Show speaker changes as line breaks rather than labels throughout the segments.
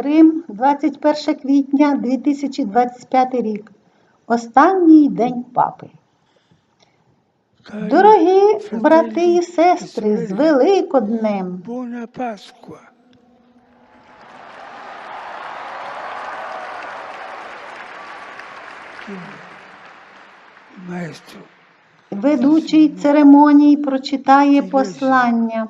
Рим, 21 квітня 2025 рік. Останній день папи. Дорогі брати і сестри, з Великоднем! Ведучий церемонії прочитає послання.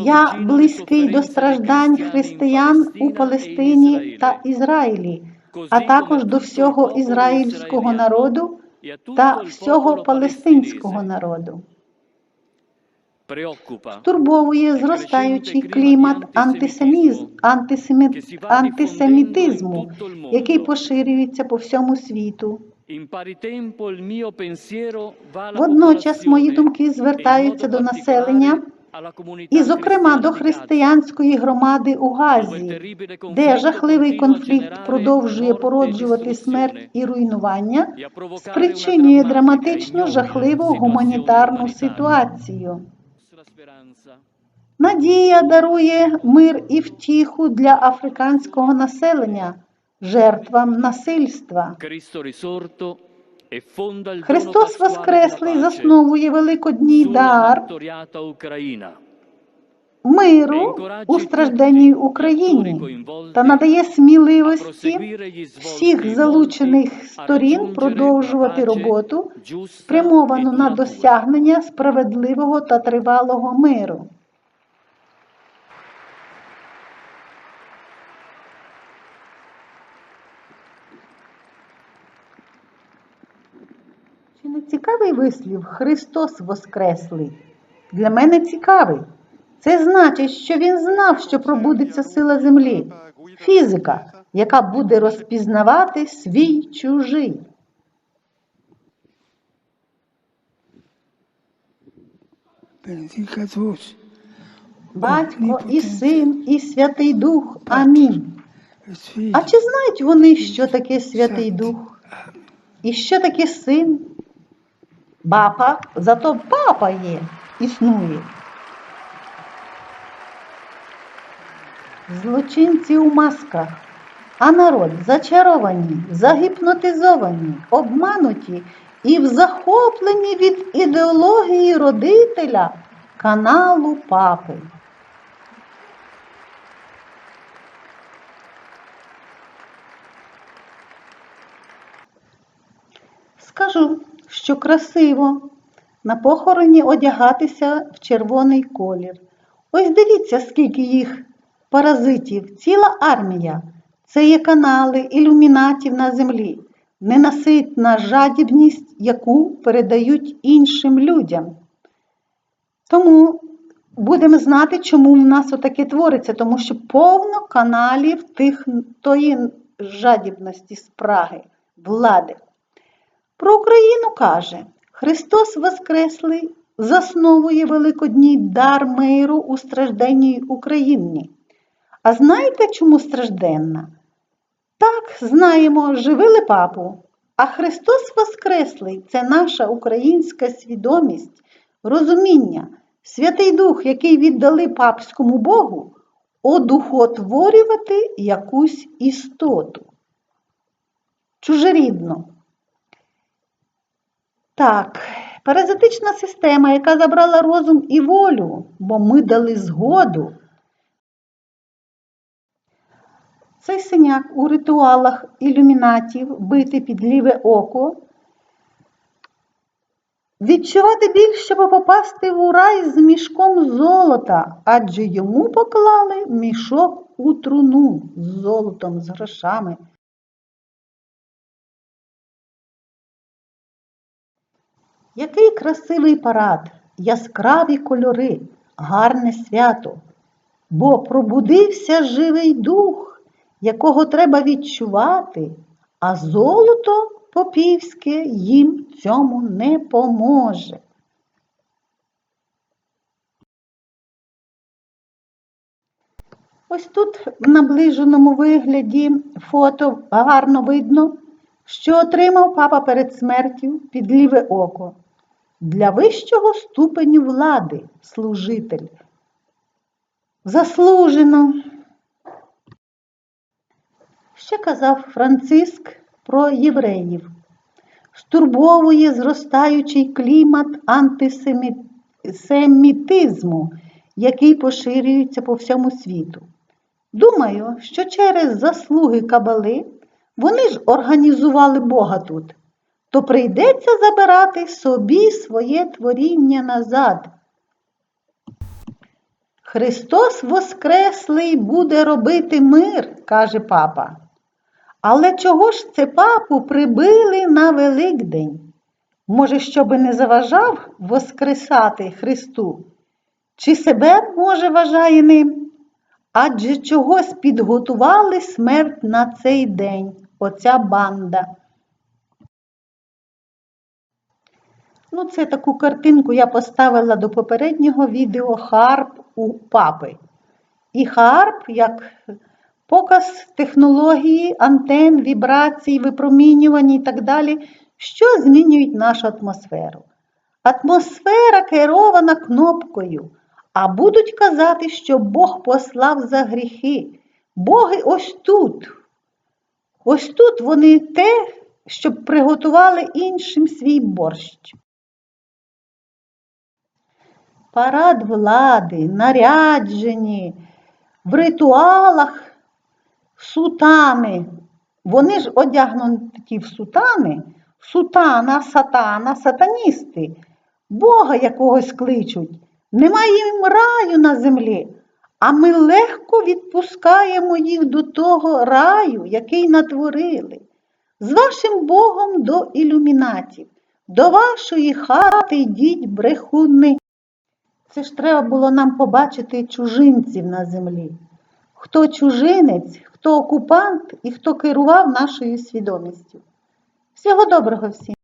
Я близький до страждань християн у Палестині та Ізраїлі, а також до всього ізраїльського народу та всього палестинського народу. Турбовує зростаючий клімат антисемі- антисемітизму, який поширюється по всьому світу.
Водночас мої думки звертаються до населення,
І, зокрема, до християнської громади у Газі, де жахливий конфлікт продовжує породжувати смерть і руйнування, спричинює драматично жахливу гуманітарну ситуацію. Надія дарує мир і втіху для африканського населення, жертвам насильства.
Христос Воскреслий засновує великодній дар.
Миру у стражденній Україні та надає сміливості всіх залучених сторін продовжувати роботу, спрямовану на досягнення справедливого та тривалого миру. Чи не цікавий вислів Христос Воскреслий? Для мене цікавий. Це значить, що він знав, що пробудеться сила землі, фізика, яка буде розпізнавати свій чужий. Батько і син, і Святий Дух. Амінь. А чи знають вони, що таке Святий Дух? І що таке син? Бапа, зато папа є, існує. Злочинці у масках, а народ зачаровані, загіпнотизовані, обмануті і в захопленні від ідеології родителя каналу папи. Скажу, що красиво на похороні одягатися в червоний колір. Ось дивіться, скільки їх паразитів, ціла армія. Це є канали ілюмінатів на землі, ненаситна жадібність, яку передають іншим людям. Тому будемо знати, чому в нас отаке твориться, тому що повно каналів тих, тої жадібності, спраги, влади. Про Україну каже, Христос Воскреслий засновує великодній дар миру у стражденній Україні. А знаєте, чому стражденна? Так, знаємо, живили папу. А Христос Воскреслий це наша українська свідомість, розуміння, Святий Дух, який віддали папському Богу, одухотворювати якусь істоту. Чужерідно. Так, паразитична система, яка забрала розум і волю, бо ми дали згоду. Цей синяк у ритуалах ілюмінатів бити під ліве око, відчувати біль, щоб попасти в рай з мішком золота, адже йому поклали мішок у труну з золотом, з грошами. Який красивий парад, яскраві кольори, гарне свято. Бо пробудився живий дух, якого треба відчувати, а золото попівське їм цьому не поможе. Ось тут в наближеному вигляді фото гарно видно, що отримав папа перед смертю під ліве око. Для вищого ступеню влади служитель. Заслужено. Ще казав Франциск про євреїв. Стурбовує зростаючий клімат антисемітизму, який поширюється по всьому світу. Думаю, що через заслуги кабали вони ж організували Бога тут, то прийдеться забирати собі своє творіння назад. Христос Воскреслий буде робити мир, каже папа. Але чого ж це папу прибили на Великдень? Може, щоби не заважав воскресати Христу? Чи себе, може, вважає ним? Адже чогось підготували смерть на цей день, оця банда. Ну, це таку картинку я поставила до попереднього відео Харп у папи. І Харп як показ технології, антен, вібрацій, випромінювання і так далі, що змінюють нашу атмосферу. Атмосфера керована кнопкою, а будуть казати, що Бог послав за гріхи. Боги ось тут. Ось тут вони те, щоб приготували іншим свій борщ. Парад влади, наряджені, в ритуалах сутани. Вони ж одягнуті в сутани, сутана, сатана, сатаністи, Бога якогось кличуть. Немає їм раю на землі, а ми легко відпускаємо їх до того раю, який натворили. З вашим Богом до ілюмінатів, до вашої хати йдіть брехуни. Це ж треба було нам побачити чужинців на землі. Хто чужинець, хто окупант і хто керував нашою свідомістю. Всього доброго всім!